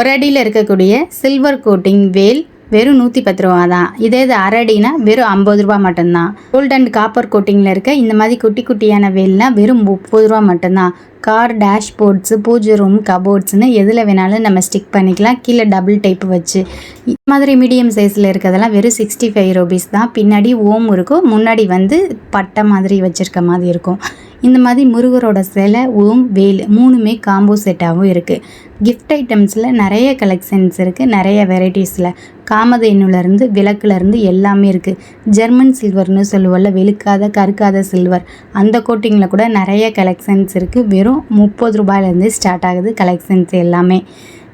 ஒரு அடியில் இருக்கக்கூடிய சில்வர் கோட்டிங் வேல் வெறும் நூற்றி பத்து ரூபா தான் இதே இது அரடினா வெறும் ஐம்பது ரூபா மட்டும்தான். கோல்ட் அண்ட் காப்பர் கோட்டிங்கில் இருக்க இந்த மாதிரி குட்டி குட்டியான வேல்னா வெறும் முப்பது ரூபா மட்டும்தான். கார் டேஷ்போர்ட்ஸு பூஜை ரூம் கபோர்ட்ஸ்னு எதில் வேணாலும் நம்ம ஸ்டிக் பண்ணிக்கலாம். கீழே டபுள் டைப் வச்சு. இந்த மாதிரி மீடியம் சைஸில் இருக்கிறதெல்லாம் வெறும் சிக்ஸ்டி ஃபைவ் ருபீஸ் தான். பின்னாடி ஓம் இருக்கும் முன்னாடி வந்து பட்டை மாதிரி வச்சுருக்க மாதிரி இருக்கும். இந்த மாதிரி முருகரோட சிலை ஓம் வேல் மூணுமே காம்போ செட்டாகவும் இருக்குது கிஃப்ட் ஐட்டம்ஸில் நிறைய கலெக்ஷன்ஸ் இருக்குது நிறைய வெரைட்டிஸில் காமதேனுலேருந்து விளக்குலேருந்து எல்லாமே இருக்குது ஜெர்மன் சில்வர்னு சொல்லுவோம்ல வெளுக்காத கருக்காத சில்வர் அந்த கோட்டிங்கில் கூட நிறைய கலெக்ஷன்ஸ் இருக்குது வெறும் முப்பது ரூபாயிலேருந்து ஸ்டார்ட் ஆகுது கலெக்ஷன்ஸ் எல்லாமே.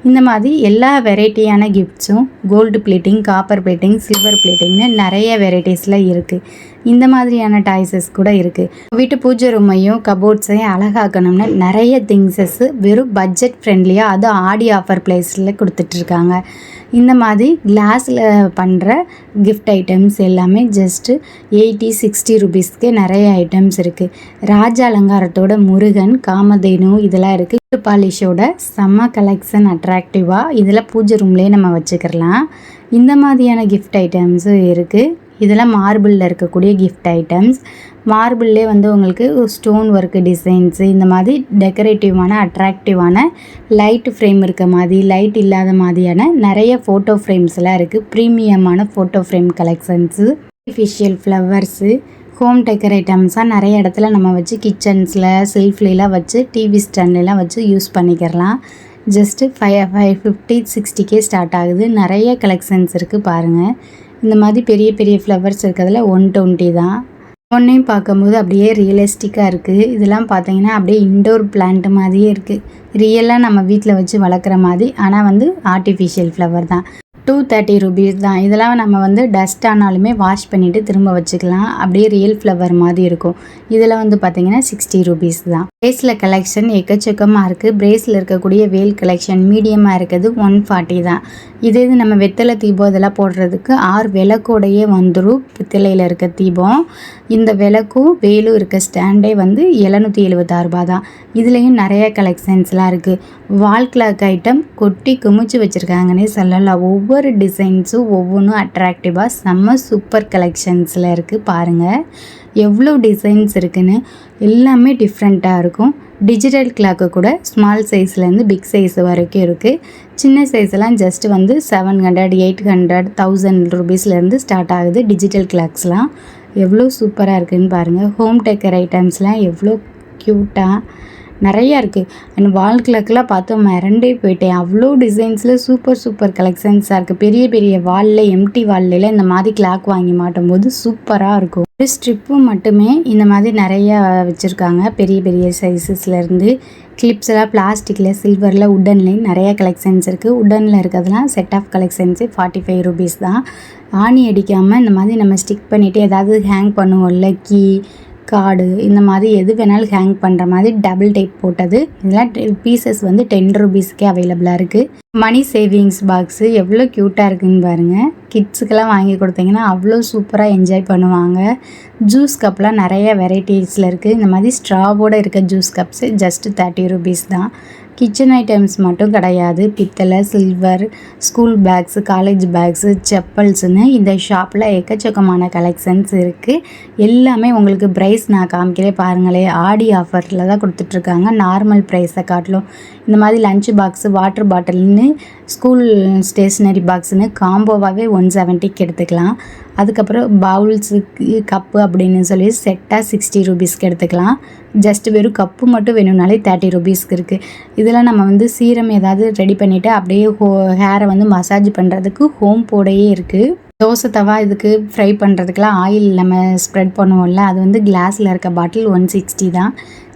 இந்த மாதிரி எல்லா வெரைட்டியான கிஃப்ட்ஸும் gold plating copper plating silver பிளேட்டிங்னு நிறைய வெரைட்டிஸில் இருக்குது இந்த மாதிரியான டாய்ஸஸ் கூட இருக்குது வீட்டு பூஜை ரூமையும் கபோர்ட்ஸையும் அழகாக்கணும்னா நிறைய திங்ஸஸ் வெறும் பட்ஜெட் ஃப்ரெண்ட்லியாக அது ஆடி ஆஃபர் ப்ளேஸில் கொடுத்துட்ருக்காங்க. இந்த மாதிரி கிளாஸில் பண்ணுற கிஃப்ட் ஐட்டம்ஸ் எல்லாமே ஜஸ்ட்டு எயிட்டி சிக்ஸ்டி ருபீஸ்க்கு நிறைய ஐட்டம்ஸ் இருக்குது ராஜ அலங்காரத்தோட முருகன் காமதேனு இதெல்லாம் இருக்குது பாலிஷோட செம்ம கலெக்ஷன் அட்ராக்டிவாக இதில் பூஜை ரூம்லேயே நம்ம வச்சுக்கலாம் இந்த மாதிரியான கிஃப்ட் ஐட்டம்ஸும் இருக்குது இதெல்லாம் மார்பிளில் இருக்கக்கூடிய கிஃப்ட் ஐட்டம்ஸ் மார்பிள்லே வந்து உங்களுக்கு ஸ்டோன் ஒர்க்கு டிசைன்ஸு இந்த மாதிரி டெக்கரேட்டிவான அட்ராக்டிவான லைட் ஃப்ரேம் இருக்க மாதிரி லைட் இல்லாத மாதிரியான நிறைய ஃபோட்டோ ஃப்ரேம்ஸ்லாம் இருக்குது ப்ரீமியமான photo frame collections artificial flowers home decor ஐட்டம்ஸாக நிறைய இடத்துல நம்ம வச்சு கிச்சன்ஸில் செல்ஃப்லாம் வச்சு டிவி ஸ்டாண்ட்லாம் வச்சு யூஸ் பண்ணிக்கிறலாம் ஜஸ்ட்டு ஃபைவ் ஃபைவ் ஃபிஃப்டி சிக்ஸ்டிக்கே ஸ்டார்ட் ஆகுது. நிறைய கலெக்ஷன்ஸ் இருக்குது பாருங்கள் இந்த மாதிரி பெரிய பெரிய ஃப்ளவர்ஸ் இருக்கிறதுல ஒன் டுவெண்ட்டி தான். ஒன்றையும் பார்க்கும்போது அப்படியே ரியலிஸ்டிக்காக இருக்குது இதெல்லாம் பார்த்தீங்கன்னா அப்படியே இன்டோர் பிளான்ட் மாதிரியே இருக்குது ரியலாக நம்ம வீட்டில் வச்சு வளர்க்குற மாதிரி ஆனால் வந்து ஆர்டிஃபிஷியல் ஃப்ளவர் தான். டூ தேர்ட்டி ருபீஸ் தான். இதெல்லாம் நம்ம வந்து டஸ்ட் ஆனாலுமே வாஷ் பண்ணிவிட்டு திரும்ப வச்சுக்கலாம். அப்படியே ரியல் ஃப்ளவர் மாதிரி இருக்கும். இதில் வந்து பார்த்திங்கன்னா சிக்ஸ்டி ருபீஸ் தான். பிரேஸில் கலெக்ஷன் எக்கச்சக்கமாக இருக்குது பிரேஸில் இருக்கக்கூடிய வேல் கலெக்ஷன் மீடியமாக இருக்கிறது ஒன் ஃபார்ட்டி தான். இதே இது நம்ம வெத்தலை தீபம் இதெல்லாம் போடுறதுக்கு ஆறு விளக்கோடையே வந்துடும் பித்தளையில் இருக்க தீபம். இந்த விளக்கும் வேலும் இருக்க ஸ்டாண்டே வந்து எழுநூற்றி எழுபத்தாறு ரூபா தான் இதுலேயும் நிறைய கலெக்ஷன்ஸ்லாம் இருக்குது வால் கிளாக் ஐட்டம் கொட்டி குமிச்சு வச்சுருக்காங்கன்னே சொல்லலாம். ஒவ்வொரு டிசைன்ஸும் ஒவ்வொன்றும் அட்ராக்டிவாக செம்ம சூப்பர் கலெக்ஷன்ஸில் இருக்குது பாருங்கள் எவ்வளோ டிசைன்ஸ் இருக்குன்னு எல்லாமே டிஃப்ரெண்ட்டாக இருக்கும். டிஜிட்டல் கிளாக்கு கூட ஸ்மால் சைஸ்லேருந்து பிக் சைஸ் வரைக்கும் இருக்குது சின்ன சைஸ்லாம் ஜஸ்ட் வந்து seven hundred eight hundred thousand ருபீஸ்லேருந்து start ஆகுது டிஜிட்டல் கிளாக்ஸ்லாம் எவ்வளோ சூப்பராக இருக்குதுன்னு பாருங்கள் ஹோம் டெக்கர் ஐட்டம்ஸ்லாம் எவ்வளோ க்யூட்டாக நிறையா இருக்குது அண்ட் வால் கிளாக்லாம் பார்த்து மிரண்டே போயிட்டேன். அவ்வளோ டிசைன்ஸில் சூப்பர் சூப்பர் கலெக்ஷன்ஸாக இருக்குது பெரிய பெரிய வாலில் எம்டி வாலில் இந்த மாதிரி கிளாக் வாங்கி மாட்டும் போது சூப்பராக இருக்கும். ஒரு ஸ்ட்ரிப்பும் மட்டுமே இந்த மாதிரி நிறையா வச்சுருக்காங்க. பெரிய பெரிய சைஸஸ்லேருந்து கிளிப்ஸ் எல்லாம் பிளாஸ்டிக்கில் சில்வரில் உட்டன்லேயும் நிறைய கலெக்ஷன்ஸ் இருக்குது உட்டனில் இருக்கிறதுலாம் set of collections forty five rupees தான். ஆணி அடிக்காமல் இந்த மாதிரி நம்ம ஸ்டிக் பண்ணிவிட்டு ஏதாவது ஹேங் பண்ணுவோம்ல கீ கார்டு இந்த மாதிரி எது வேணாலும் ஹேங் பண்ணுற மாதிரி டபுள் டைப் போட்டது. இதெல்லாம் பீசஸ் வந்து டென் ருபீஸ்க்கே அவைலபிளாக இருக்குது மணி சேவிங்ஸ் பாக்ஸு எவ்வளோ க்யூட்டாக இருக்குதுன்னு பாருங்கள் கிட்ஸுக்கெல்லாம் வாங்கி கொடுத்தீங்கன்னா அவ்வளோ சூப்பராக என்ஜாய் பண்ணுவாங்க. ஜூஸ் கப்லாம் நிறைய வெரைட்டிஸில் இருக்குது இந்த மாதிரி ஸ்ட்ராவோடு இருக்க juice cups just thirty rupees தான். கிச்சன் ஐட்டம்ஸ் மட்டும் கிடையாது. பித்தளை silver school bags college bags செப்பல்ஸுன்னு இந்த ஷாப்பில் எக்கச்சக்கமான கலெக்ஷன்ஸ் இருக்குது எல்லாமே உங்களுக்கு ப்ரைஸ் நான் காமிக்கிறே பாருங்களேன் ஆடி ஆஃபரில் தான் கொடுத்துட்ருக்காங்க. நார்மல் ப்ரைஸை காட்டிலும். இந்த மாதிரி லஞ்ச் பாக்ஸு வாட்டர் பாட்டில்னு ஸ்கூல் ஸ்டேஷ்னரி பாக்ஸுன்னு காம்போவாகவே ஒன் செவன்ட்டிக்கு எடுத்துக்கலாம். அதுக்கப்புறம் பவுல்ஸுக்கு கப்பு அப்படின்னு சொல்லி செட்டாக சிக்ஸ்டி ருபீஸ்க்கு எடுத்துக்கலாம். ஜஸ்ட் வெறும் கப்பு மட்டும் வேணும்னாலே தேர்ட்டி ருபீஸ்க்கு இருக்குது இதெல்லாம் நம்ம வந்து சீரம் ஏதாவது ரெடி பண்ணிவிட்டு அப்படியே ஹோ ஹேரை வந்து மசாஜ் பண்ணுறதுக்கு ஹோம் போடையே இருக்குது தோசை தவா இதுக்கு ஃப்ரை பண்ணுறதுக்கெலாம் ஆயில் நம்ம ஸ்ப்ரெட் பண்ணுவோம்ல அது வந்து கிளாஸில் இருக்க பாட்டில் ஒன் சிக்ஸ்டி தான்.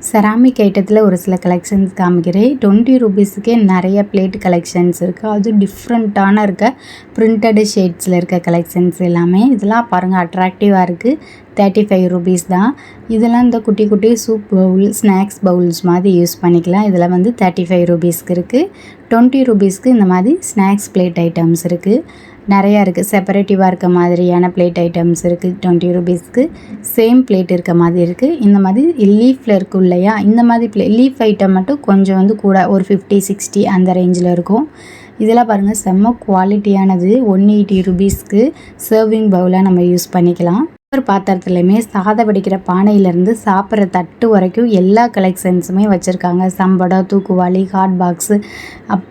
செராமிக் ஐட்டத்தில் ஒரு சில கலெக்ஷன்ஸ் காமிக்கிறேன். டுவெண்ட்டி ருபீஸுக்கே நிறைய பிளேட் கலெக்ஷன்ஸ் இருக்குது அது டிஃப்ரெண்ட்டான இருக்க ப்ரிண்டடு ஷேட்ஸில் இருக்க கலெக்ஷன்ஸ் எல்லாமே. இதெல்லாம் பாருங்கள் அட்ராக்டிவாக இருக்குது தேர்ட்டி ஃபைவ் ருபீஸ் தான். இதெல்லாம் இந்த குட்டி குட்டி சூப் பவுல் ஸ்நாக்ஸ் பவுல்ஸ் மாதிரி யூஸ் பண்ணிக்கலாம். இதில் வந்து தேர்ட்டி ஃபைவ் ருபீஸ்க்கு இருக்குது டுவெண்ட்டி ருபீஸ்க்கு இந்த மாதிரி ஸ்நாக்ஸ் பிளேட் ஐட்டம்ஸ் இருக்குது நிறையா இருக்குது செப்பரேட்டிவாக இருக்க மாதிரியான பிளேட் ஐட்டம்ஸ் இருக்குது டுவெண்ட்டி ருபீஸ்க்கு சேம் பிளேட் இருக்க மாதிரி இருக்குது இந்த மாதிரி லீஃபில் இருக்கும் இல்லையா? இந்த மாதிரி பிளே லீஃப் ஐட்டம் மட்டும் கொஞ்சம் வந்து கூட ஒரு ஃபிஃப்டி சிக்ஸ்டி அந்த ரேஞ்சில் இருக்கும். இதெல்லாம் பாருங்கள் செம்ம குவாலிட்டியானது ஒன் எயிட்டி ருபீஸ்க்கு சர்விங் பவுலாக நம்ம யூஸ் பண்ணிக்கலாம். ஒவ்வொரு பாத்திரத்துலையுமே சாதம் வடிக்கிற பானையிலேருந்து சாப்பிட்ற தட்டு வரைக்கும் எல்லா கலெக்ஷன்ஸுமே வச்சுருக்காங்க. சம்படம் தூக்குவாளி ஹாட் பாக்ஸு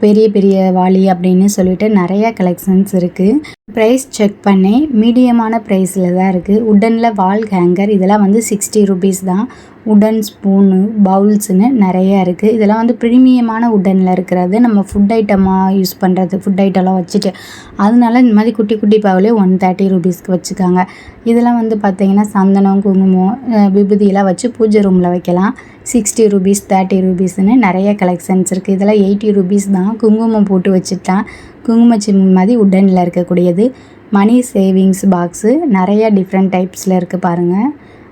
பெரிய பெரிய வாளி அப்படின்னு சொல்லிட்டு நிறைய கலெக்ஷன்ஸ் இருக்குது ப்ரைஸ் செக் பண்ணி மீடியமான ப்ரைஸில் தான் இருக்குது உட்டனில் வால் ஹேங்கர் இதெல்லாம் வந்து சிக்ஸ்டி ருபீஸ் தான். உடன் ஸ்பூனு பவுல்ஸுன்னு நிறையா இருக்குது இதெல்லாம் வந்து ப்ரீமியமான உட்டனில் இருக்கிறது. நம்ம ஃபுட் ஐட்டமாக யூஸ் பண்ணுறது ஃபுட் ஐட்டம்லாம் வச்சுட்டு. அதனால இந்த மாதிரி குட்டி குட்டி பவுலே ஒன் தேர்ட்டி ருபீஸ்க்கு வச்சுக்காங்க. இதெல்லாம் வந்து பார்த்திங்கன்னா சந்தனம் குங்குமம் விபூதியெல்லாம் வச்சு பூஜை ரூமில் வைக்கலாம். சிக்ஸ்டி ருபீஸ் தேர்ட்டி ருபீஸ்னு நிறைய கலெக்ஷன்ஸ் இருக்குது இதெல்லாம் எயிட்டி ருபீஸ் தான். குங்குமம் போட்டு வச்சுட்டான் குங்கும மாதிரி உட்டனில் இருக்கக்கூடியது. மணி சேவிங்ஸ் பாக்ஸு நிறைய டிஃப்ரெண்ட் டைப்ஸில் இருக்குது பாருங்கள்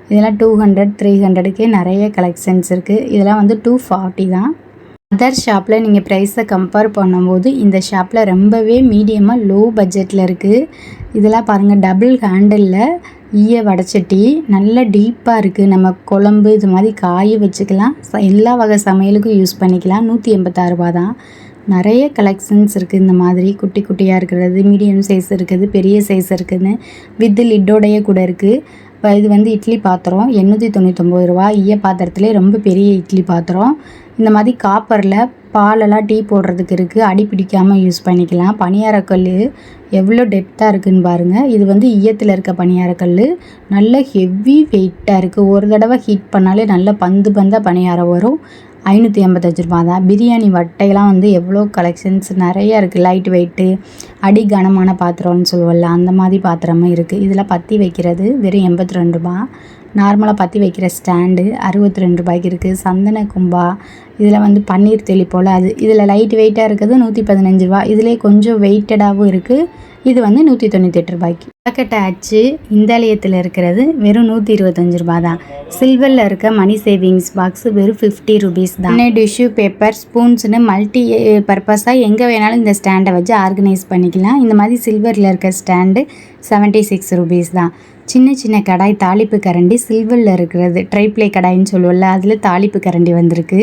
இதெல்லாம் டூ ஹண்ட்ரட் த்ரீ ஹண்ட்ரடுக்கே நிறைய கலெக்ஷன்ஸ் இருக்குது இதெல்லாம் வந்து டூ ஃபார்ட்டி தான். அதர் ஷாப்பில் நீங்கள் ப்ரைஸை கம்பேர் பண்ணும்போது இந்த ஷாப்பில் ரொம்பவே மீடியமாக லோ பட்ஜெட்டில் இருக்குது இதெல்லாம் பாருங்கள் டபுள் ஹேண்டலில் ஈய வடைச்சட்டி நல்ல டீப்பாக இருக்குது நம்ம குழம்பு இது மாதிரி காய வச்சுக்கலாம். ச- எல்லா வகை சமையலுக்கும் யூஸ் பண்ணிக்கலாம். நூற்றி எண்பத்தாறு ரூபா தான். நிறைய கலெக்ஷன்ஸ் இருக்குது இந்த மாதிரி. குட்டி குட்டியாக இருக்கிறது மீடியம் சைஸ் இருக்குது பெரிய சைஸ் இருக்குதுன்னு வித் லிட்டோடைய கூட இருக்குது இப்போ இது வந்து இட்லி பாத்திரம் எண்ணூற்றி தொண்ணூத்தொம்பது ரூபா ஈய பாத்திரத்துலேயே ரொம்ப பெரிய இட்லி பாத்திரம். இந்த மாதிரி காப்பரில் பாலெல்லாம் டீ போடுறதுக்கு இருக்குது அடி பிடிக்காமல் யூஸ் பண்ணிக்கலாம். பணியாரக்கல் எவ்வளோ டெப்த்தாக இருக்குதுன்னு பாருங்கள் இது வந்து ஈயத்தில் இருக்க பணியாரக்கல் நல்ல ஹெவி வெயிட்டாக இருக்குது ஒரு தடவை ஹீட் பண்ணாலே நல்ல பந்து பந்தாக பணியாரம் வரும். ஐநூற்றி எண்பத்தஞ்சு ரூபா தான். பிரியாணி வட்டையெல்லாம் வந்து எவ்வளோ கலெக்ஷன்ஸ் நிறைய இருக்குது லைட் வெயிட்டு அடி கனமான பாத்திரம்னு சொல்லுவோம்ல அந்த மாதிரி பாத்திரமும் இருக்குது இதில் பற்றி வைக்கிறது வெறும் எண்பத்தி ரெண்டு ரூபா நார்மலாக பற்றி வைக்கிற ஸ்டாண்டு அறுபத்தி ரெண்டு ரூபாய்க்கு இருக்குது சந்தன கும்பா இதில் வந்து பன்னீர் தெளி போல். அது இதில் லைட் வெயிட்டாக இருக்கிறது நூற்றி பதினஞ்சு ரூபா. இதிலே கொஞ்சம் வெயிட்டடாகவும் இருக்குது இது வந்து நூற்றி தொண்ணூத்தெட்டு ரூபாய்க்கு. பாக்கெட் அச்சு இந்தாலயத்தில் இருக்கிறது வெறும் நூற்றி இருபத்தஞ்சு ரூபா தான். சில்வரில் இருக்க மணி சேவிங்ஸ் பாக்ஸ் வெறும் ஃபிஃப்டி ருபீஸ் தான். டிஷ்யூ பேப்பர் ஸ்பூன்ஸ்னு மல்டி பர்பஸாக எங்கே வேணாலும் இந்த ஸ்டாண்டை வச்சு ஆர்கனைஸ் பண்ணிக்கலாம். இந்த மாதிரி சில்வரில் இருக்க ஸ்டாண்டு செவன்ட்டி சிக்ஸ் ருபீஸ் தான். சின்ன சின்ன கடாய் தாளிப்பு கரண்டி சில்வரில் இருக்கிறது. ட்ரைப்ளே கடாய்ன்னு சொல்லுவோம்ல அதில் தாளிப்பு கரண்டி வந்திருக்கு.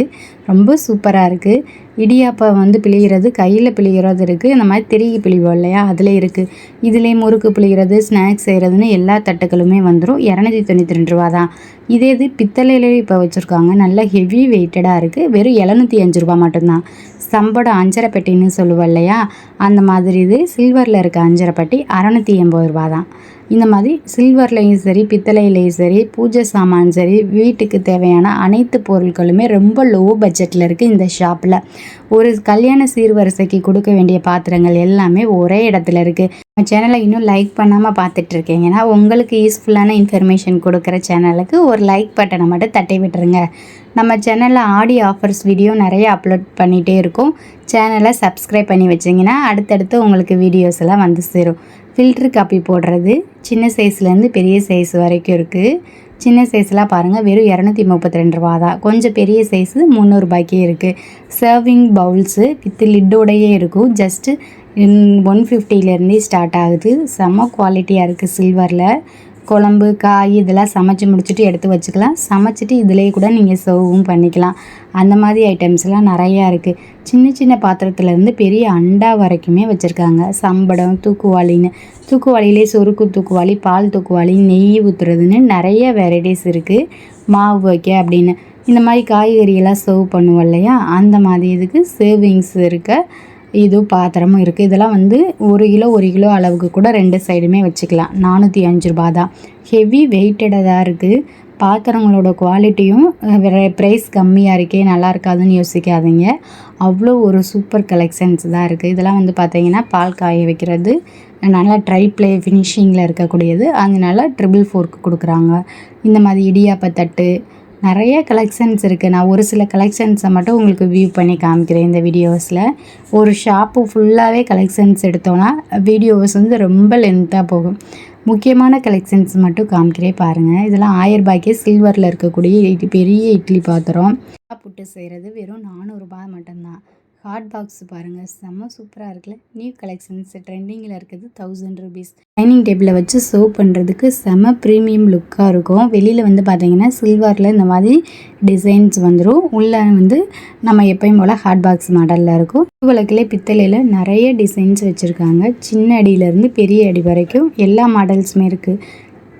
ரொம்ப சூப்பராக இருக்குது இடியாப்பம் வந்து பிழிகிறது கையில் பிழிகிறது இருக்குது இந்த மாதிரி திருகி பிழிவோம் இல்லையா அதில் இருக்குது இதிலே முறுக்கு பிழிகிறது ஸ்நாக்ஸ் செய்கிறதுன்னு எல்லா தட்டுக்களுமே வந்துடும் இரநூத்தி தொண்ணூற்றி ரெண்டு ரூபா தான். இதே இது பித்தளையிலே இப்போ வச்சுருக்காங்க. நல்லா ஹெவி வெயிட்டடாக இருக்குது வெறும் எழுநூற்றி அஞ்சு ரூபா மட்டும்தான். சம்படம் அஞ்சரை பெட்டின்னு சொல்லுவோம் இல்லையா அந்த மாதிரி இது. சில்வரில் இருக்க அஞ்சரை பெட்டி அறநூற்றி எண்பது ரூபா தான். இந்த மாதிரி சில்வர்லேயும் சரி பித்தளையிலையும் சரி பூஜை சாமான் சரி வீட்டுக்கு தேவையான அனைத்து பொருட்களுமே ரொம்ப லோ பட்ஜெட்டில் இருக்குது இந்த ஷாப்பில் ஒரு கல்யாண சீர்வரிசைக்கு கொடுக்க வேண்டிய பாத்திரங்கள் எல்லாமே ஒரே இடத்துல இருக்குது நம்ம சேனலை இன்னும் லைக் பண்ணாமல் பார்த்துட்டு இருக்கீங்கன்னா உங்களுக்கு யூஸ்ஃபுல்லான இன்ஃபர்மேஷன் கொடுக்குற சேனலுக்கு ஒரு லைக் பட்டனை மட்டும் தட்டி விட்டுருங்க. நம்ம சேனலில் ஆடி ஆஃபர்ஸ் வீடியோ நிறைய அப்லோட் பண்ணிகிட்டே இருக்கோம். சேனலை சப்ஸ்கிரைப் பண்ணி வச்சிங்கன்னா அடுத்தடுத்து உங்களுக்கு வீடியோஸ் எல்லாம் வந்து சேரும். ஃபில்ட்ரு காப்பி போடுறது. சின்ன சைஸ்லேருந்து பெரிய சைஸ் வரைக்கும் இருக்குது சின்ன சைஸ்லாம் பாருங்கள் வெறும் இரநூத்தி முப்பத்தி ரெண்டு ரூபா தான். கொஞ்சம் பெரிய சைஸு முந்நூறுபாய்க்கே இருக்குது சர்விங் பவுல்ஸு வித் லிட்டோடையே இருக்கும். ஜஸ்ட்டு ஒன் ஃபிஃப்டிலேருந்தே ஸ்டார்ட் ஆகுது. செம்ம குவாலிட்டியாக இருக்குது சில்வரில் குழம்பு காய் இதெல்லாம் சமைச்சு முடிச்சுட்டு எடுத்து வச்சுக்கலாம். சமைச்சிட்டு இதிலேயே கூட நீங்கள் சர்வும் பண்ணிக்கலாம். அந்த மாதிரி ஐட்டம்ஸ்லாம் நிறையா இருக்குது சின்ன சின்ன பாத்திரத்துலேருந்து பெரிய அண்டா வரைக்குமே வச்சுருக்காங்க. சம்படம் தூக்குவாளின்னு. தூக்குவாளியிலே சொருக்கு தூக்குவாளி பால் தூக்குவாளி நெய் ஊற்றுறதுன்னு நிறைய வெரைட்டிஸ் இருக்குது மாவு வைக்க அப்படின்னு. இந்த மாதிரி காய்கறியெல்லாம் சர்வ் பண்ணுவோம் இல்லையா? அந்த மாதிரி இதுக்கு சேவிங்ஸ் இருக்க இது பாத்திரமும் இருக்குது இதெல்லாம் வந்து ஒரு கிலோ ஒரு கிலோ அளவுக்கு கூட ரெண்டு சைடுமே வச்சுக்கலாம். நானூற்றி அஞ்சு ரூபா தான் ஹெவி வெயிட்டடாக இருக்குது பாத்திரங்களோட குவாலிட்டியும் ப்ரைஸ் கம்மியாக இருக்கே நல்லா இருக்காதுன்னு யோசிக்காதீங்க. அவ்வளோ ஒரு சூப்பர் கலெக்ஷன்ஸ் தான் இருக்குது இதெல்லாம் வந்து பார்த்தீங்கன்னா பால் காய வைக்கிறது நல்லா ட்ரை ப்ளே ஃபினிஷிங்கில் இருக்கக்கூடியது. அதனால ட்ரிபிள் ஃபோர்க்கு கொடுக்குறாங்க. இந்த மாதிரி இடியாப்ப தட்டு நிறைய கலெக்ஷன்ஸ் இருக்குது நான் ஒரு சில கலெக்ஷன்ஸை மட்டும் உங்களுக்கு வியூ பண்ணி காமிக்கிறேன் இந்த வீடியோஸில் ஒரு ஷாப்பு ஃபுல்லாகவே கலெக்ஷன்ஸ் எடுத்தோன்னா வீடியோஸ் வந்து ரொம்ப லென்த்தாக போகும். முக்கியமான கலெக்ஷன்ஸ் மட்டும் காமிக்கிறே பாருங்கள் இதெல்லாம் ஆயிரம் ரூபாய்க்கே சில்வரில் இருக்கக்கூடிய பெரிய இட்லி பாத்திரம். புட்டு செய்கிறது வெறும் நானூறுரூபா மட்டும்தான். ஹாட் பாக்ஸ் பாருங்கள் செம்ம சூப்பராக இருக்குல்ல. நியூ கலெக்ஷன்ஸ் ட்ரெண்டிங்கில் இருக்குது தௌசண்ட் ருபீஸ் டைனிங் டேபிளில் வச்சு சர்வ் பண்ணுறதுக்கு செம ப்ரீமியம் லுக்காக இருக்கும். வெளியில் வந்து பார்த்தீங்கன்னா சில்வரில் இந்த மாதிரி டிசைன்ஸ் வந்துடும் உள்ளே வந்து நம்ம எப்பயும் போல் ஹாட் பாக்ஸ் மாடலில் இருக்கும். விளக்கிலே பித்தளையில் நிறைய டிசைன்ஸ் வச்சுருக்காங்க. சின்ன அடியிலேருந்து பெரிய அடி வரைக்கும் எல்லா மாடல்ஸுமே இருக்குது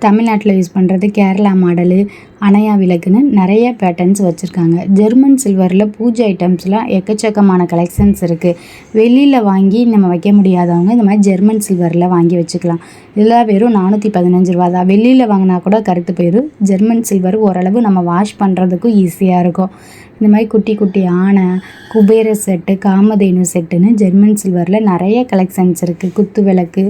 தமிழ்நாட்டில் யூஸ் பண்ணுறது கேரளா மாடலு அணையா விளக்குன்னு நிறைய பேட்டர்ன்ஸ் வச்சுருக்காங்க. ஜெர்மன் சில்வரில் பூஜை ஐட்டம்ஸ்லாம் எக்கச்சக்கமான கலெக்ஷன்ஸ் இருக்குது வெளியில் வாங்கி நம்ம வைக்க முடியாதவங்க இந்த மாதிரி ஜெர்மன் சில்வரில் வாங்கி வச்சுக்கலாம். இதெல்லாம் வெறும் நானூற்றி பதினஞ்சு ரூபா தான். வெளியில் வாங்கினா கூட கருத்து போயிடும் ஜெர்மன் சில்வர் ஓரளவு நம்ம வாஷ் பண்ணுறதுக்கும் ஈஸியாக இருக்கும். இந்த மாதிரி குட்டி குட்டி ஆனை குபேர செட்டு காமதேனு செட்டுன்னு ஜெர்மன் சில்வரில் நிறைய கலெக்ஷன்ஸ் இருக்குது குத்து விளக்கு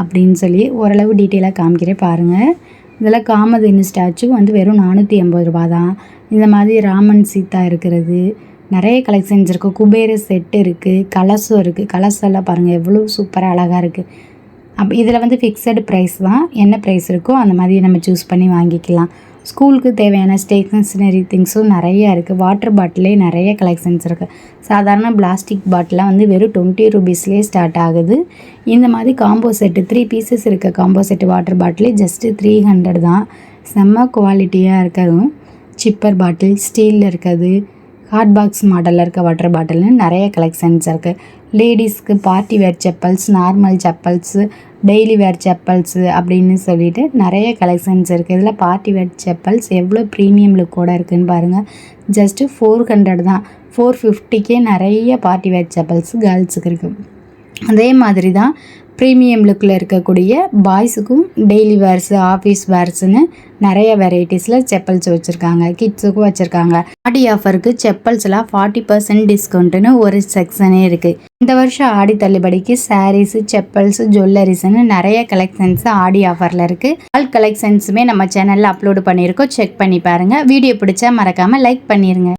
அப்படின்னு சொல்லி ஓரளவு டீட்டெயிலாக காமிக்கிறேன் பாருங்கள் இதில் காமதேனு ஸ்டாச்சு வந்து வெறும் நானூற்றி எண்பது ரூபா தான் இந்த மாதிரி ராமன் சீதா இருக்கிறது. நிறைய கலெக்ஷன்ஸ் இருக்குது குபேர செட்டு இருக்குது கலசம் இருக்குது கலசெல்லாம் பாருங்கள் எவ்வளோ சூப்பராக அழகாக இருக்குது அப் இதில் வந்து ஃபிக்ஸடு ப்ரைஸ் தான். என்ன ப்ரைஸ் இருக்கோ அந்த மாதிரி நம்ம சூஸ் பண்ணி வாங்கிக்கலாம். ஸ்கூலுக்கு தேவையான ஸ்டேஷனரி திங்ஸும் நிறைய இருக்குது வாட்டர் பாட்டிலே நிறைய கலெக்ஷன்ஸ் இருக்குது சாதாரண பிளாஸ்டிக் பாட்டிலாம் வந்து வெறும் டுவெண்ட்டி ருபீஸ்லேயே ஸ்டார்ட் ஆகுது. இந்த மாதிரி காம்போ செட்டு த்ரீ பீசஸ் இருக்க காம்போ செட்டு வாட்டர் பாட்டிலே ஜஸ்ட்டு த்ரீ ஹண்ட்ரட் தான். செம்ம குவாலிட்டியாக இருக்கிறதும் சிப்பர் பாட்டில் ஸ்டீலில் இருக்கிறது ஹாட் பாக்ஸ் மாடலில் இருக்க வாட்டர் பாட்டில்னு நிறைய கலெக்ஷன்ஸ் இருக்குது லேடிஸ்க்கு party wear chappals normal chappals daily wear chappals அப்படின்னு சொல்லிட்டு நிறைய கலெக்ஷன்ஸ் இருக்குது இதில் பார்ட்டி வேர் செப்பல்ஸ் எவ்வளோ ப்ரீமியம் லுக்கோடு இருக்குதுன்னு பாருங்கள் ஜஸ்ட்டு ஃபோர் ஹண்ட்ரட் தான். ஃபோர் ஃபிஃப்டிக்கே நிறைய பார்ட்டி வேர் செப்பல்ஸ் கேர்ள்ஸுக்கு இருக்குது அதே மாதிரி தான் ப்ரீமியம் லுக்கில் இருக்கக்கூடிய பாய்ஸுக்கும் டெய்லி வேர்ஸு ஆஃபீஸ் வேர்ஸுன்னு நிறைய வெரைட்டிஸில் செப்பல்ஸ் வச்சுருக்காங்க கிட்ஸுக்கும் வச்சுருக்காங்க. ஆடி ஆஃபருக்கு செப்பல்ஸ்லாம் ஃபார்ட்டி பர்சன்ட் டிஸ்கவுண்ட்டுன்னு ஒரு செக்ஷனே இருக்குது இந்த வருஷம் ஆடி தள்ளுபடிக்கு சாரீஸு செப்பல்ஸு ஜுவல்லரிஸ்னு நிறைய கலெக்ஷன்ஸ் ஆடி ஆஃபரில் இருக்குது ஆல் கலெக்ஷன்ஸுமே நம்ம சேனலில் அப்லோடு பண்ணியிருக்கோம். செக் பண்ணி பாருங்கள் வீடியோ பிடிச்சா மறக்காமல் லைக் பண்ணிடுங்க